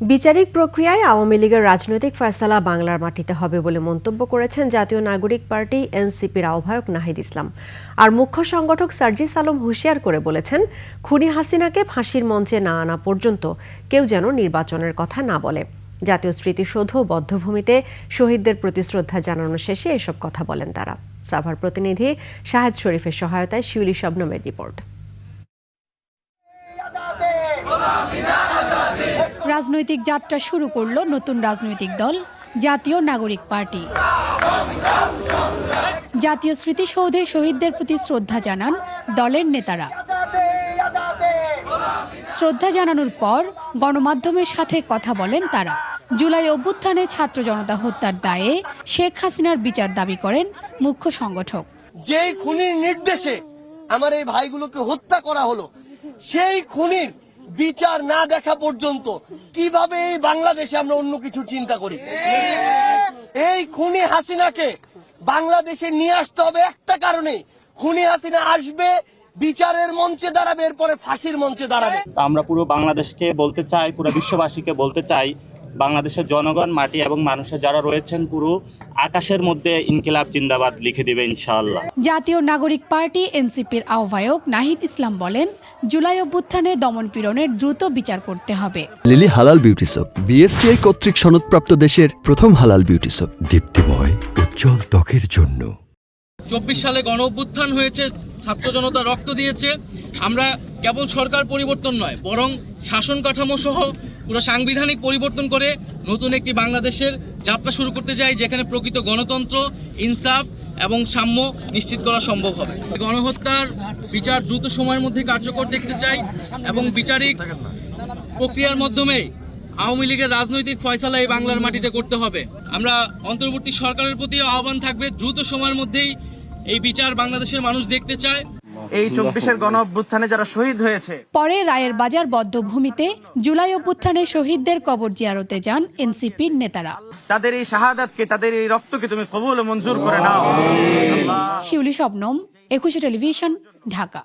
বিচারিক প্রক্রিয়ায় আওয়ামী লীগের রাজনৈতিক ফয়সালা বাংলার মাটিতে হবে বলে মন্তব্য করেছেন জাতীয় নাগরিক পার্টি এনসিপির আহ্বায়ক নাহিদ ইসলাম। আর মুখ্য সংগঠক সার্জিস আলম হুঁশিয়ার করে বলেছেন, খুনি হাসিনাকে ফাঁসির মঞ্চে না আনা পর্যন্ত কেউ যেন নির্বাচনের কথা না বলে। জাতীয় স্মৃতিসৌধ বদ্ধভূমিতে শহীদদের প্রতি শ্রদ্ধা জানানো শেষে এসব কথা বলেন তারা। সাভার প্রতিনিধি শাহেদ শরীফের সহায়তায় শিউলি শবনমের রিপোর্ট। রাজনৈতিক যাত্রা শুরু করল নতুন রাজনৈতিক দল, জাতীয় নাগরিক পার্টি। জাতীয় স্মৃতিসৌধে শহীদদের প্রতি শ্রদ্ধা জানান দলের নেতারা। শ্রদ্ধা জানানোর পর গণমাধ্যমের সাথে কথা বলেন তারা। জুলাই অভ্যুত্থানে ছাত্র জনতা হত্যার দায়ে শেখ হাসিনার বিচার দাবি করেন মুখ্য সংগঠক। যেই খুনির নির্দেশে আমার এই ভাইগুলোকে হত্যা করা হলো, সেই খুনির বিচার না দেখা পর্যন্ত কীভাবে এই বাংলাদেশে আমরা অন্য কিছু চিন্তা করি? এই খুনি হাসিনাকে বাংলাদেশে নিয়ে আসতে হবে একটা কারণে। খুনি হাসিনা আসবে, বিচারের মঞ্চে দাঁড়াবে, এরপরে ফাঁসির মঞ্চে দাঁড়াবে। আমরা পুরো বাংলাদেশকে বলতে চাই, পুরো বিশ্ববাসীকে বলতে চাই বাংলাদেশের জনগণ মাটি এবং মানুষের যারা রয়েছেন পুরো আকাশের মধ্যে ইনকিলাব জিন্দাবাদ লিখে দেবে ইনশাআল্লাহ। জাতীয় নাগরিক পার্টি এনসিপির আহ্বায়ক নাহিদ ইসলাম বলেন জুলাই অভ্যুত্থানে দমনপীড়নের দ্রুত বিচার করতে হবে। লিলি হালাল বিউটি সোপ বিএসটিআই কর্তৃক সনদপ্রাপ্ত দেশের প্রথম হালাল বিউটি সোপ দীপ্তিময় উজ্জ্বল ত্বকের জন্য। চব্বিশ সালে গণ অভ্যুত্থান হয়েছে ছাত্র জনতা রক্ত দিয়েছে আমরা কেবল সরকার পরিবর্তন নয় বরং শাসন কাঠামো সহ পুরো সাংবিধানিক পরিবর্তন করে নতুন একটি বাংলাদেশের যাত্রা শুরু করতে চাই যেখানে প্রকৃত গণতন্ত্র, ইনসাফ এবং সাম্য নিশ্চিত করা সম্ভব হবে। গণহত্যার বিচার দ্রুত সময়ের মধ্যে কার্যকর দেখতে চাই এবং বিচারিক প্রক্রিয়ার মাধ্যমে আওয়ামী লীগের রাজনৈতিক ফয়সালা এই বাংলার মাটিতে করতে হবে। আমরা অন্তর্বর্তী সরকারের প্রতি আহ্বান থাকবে, দ্রুত সময়ের মধ্যেই এই বিচার বাংলাদেশের মানুষ দেখতে চায়। এই চব্বিশের গণ অভ্যুত্থানে যারা শহীদ হয়েছে। পরে রায়ের বাজার বদ্ধভূমিতে জুলাই অভ্যুত্থানে শহীদদের কবর জিয়ারতে যান এনসিপির নেতারা। তাদের এই শাহাদাতকে তাদের এই রক্তকে তুমি কবুল মঞ্জুর করে নাও। শিউলি শবনম একুশে টেলিভিশন ঢাকা।